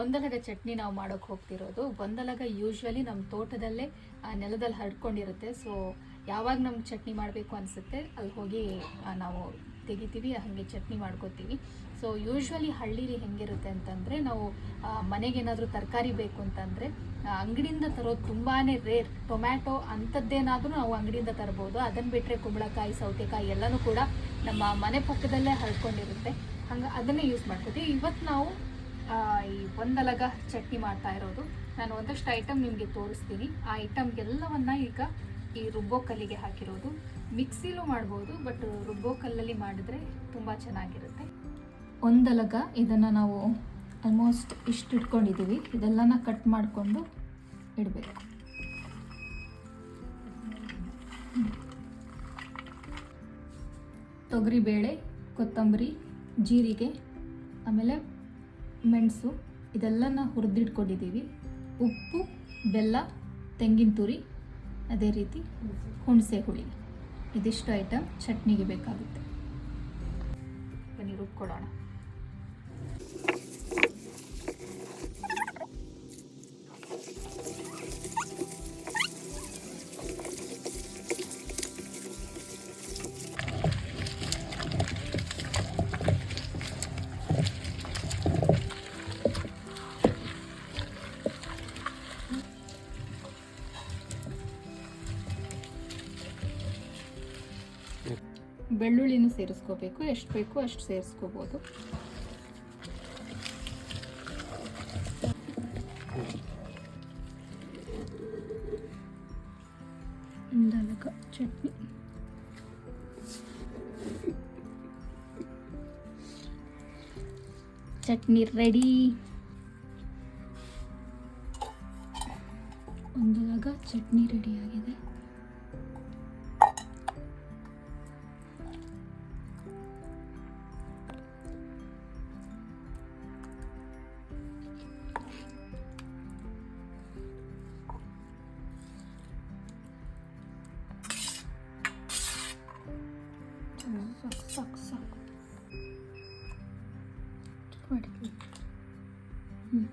ಒಂದಲಗ ಚಟ್ನಿ ನಾವು ಮಾಡೋಕೆ ಹೋಗ್ತಿರೋದು. ಒಂದಲಗ ಯೂಶ್ವಲಿ ನಮ್ಮ ತೋಟದಲ್ಲೇ ನೆಲದಲ್ಲಿ ಹರಡ್ಕೊಂಡಿರುತ್ತೆ. ಸೊ ಯಾವಾಗ ನಮ್ಗೆ ಚಟ್ನಿ ಮಾಡಬೇಕು ಅನಿಸುತ್ತೆ ಅಲ್ಲಿ ಹೋಗಿ ನಾವು ತೆಗಿತೀವಿ, ಹಾಗೆ ಚಟ್ನಿ ಮಾಡ್ಕೋತೀವಿ. ಸೊ ಯೂಶ್ವಲಿ ಹಳ್ಳೀಲಿ ಹೆಂಗಿರುತ್ತೆ ಅಂತಂದರೆ, ನಾವು ಮನೆಗೇನಾದರೂ ತರಕಾರಿ ಬೇಕು ಅಂತಂದರೆ ಅಂಗಡಿಯಿಂದ ತರೋದು ತುಂಬಾ ರೇರ್ ಟೊಮ್ಯಾಟೊ ಅಂಥದ್ದೇನಾದರೂ ನಾವು ಅಂಗಡಿಯಿಂದ ತರ್ಬೋದು. ಅದನ್ನು ಬಿಟ್ಟರೆ ಕುಂಬಳಕಾಯಿ, ಸೌತೆಕಾಯಿ ಎಲ್ಲನೂ ಕೂಡ ನಮ್ಮ ಮನೆ ಪಕ್ಕದಲ್ಲೇ ಹರಡ್ಕೊಂಡಿರುತ್ತೆ. ಹಂಗೆ ಅದನ್ನೇ ಯೂಸ್ ಮಾಡ್ಕೋತೀವಿ. ಇವತ್ತು ನಾವು ಈ ಒಂದಲಗ ಚಟ್ನಿ ಮಾಡ್ತಾ ಇರೋದು. ನಾನು ಒಂದಷ್ಟು ಐಟಮ್ ನಿಮಗೆ ತೋರಿಸ್ತೀನಿ. ಆ ಐಟಮ್ಗೆಲ್ಲವನ್ನ ಈಗ ಈ ರುಬ್ಬೋ ಕಲ್ಲಿಗೆ ಹಾಕಿರೋದು. ಮಿಕ್ಸಿಲೂ ಮಾಡ್ಬೋದು ಬಟ್ ರುಬ್ಬೋ ಕಲ್ಲಲ್ಲಿ ಮಾಡಿದ್ರೆ ತುಂಬ ಚೆನ್ನಾಗಿರುತ್ತೆ. ಒಂದಲಗ ಇದನ್ನು ನಾವು ಆಲ್ಮೋಸ್ಟ್ ಇಷ್ಟು ಇಟ್ಕೊಂಡಿದ್ದೀವಿ ಇದೆಲ್ಲನ ಕಟ್ ಮಾಡಿಕೊಂಡು ಇಡಬೇಕು. ತೊಗರಿಬೇಳೆ, ಕೊತ್ತಂಬರಿ, ಜೀರಿಗೆ, ಆಮೇಲೆ ಮೆಣಸು ಇದೆಲ್ಲನ ಹುರಿದಿಟ್ಕೊಂಡಿದ್ದೀವಿ. ಉಪ್ಪು, ಬೆಲ್ಲ, ತೆಂಗಿನ ತುರಿ, ಅದೇ ರೀತಿ ಹುಣಸೆ ಹುಳಿ. ಇದಿಷ್ಟು ಐಟಮ್ ಚಟ್ನಿಗೆ ಬೇಕಾಗುತ್ತೆ. ಬನ್ನಿ ರುಬ್ಕೊಳ್ಳೋಣ. ಬೆಳ್ಳುಳ್ಳಿನೂ ಸೇರಿಸ್ಕೋಬೇಕು. ಎಷ್ಟು ಬೇಕೋ ಅಷ್ಟು ಸೇರಿಸ್ಕೋಬೋದು. ಚಟ್ನಿ. ಚಟ್ನಿ ರೆಡಿ. ಒಂದು ಚಟ್ನಿ ರೆಡಿ ಆಗಿದೆ suck, suck, suck. Toward me. Hmm.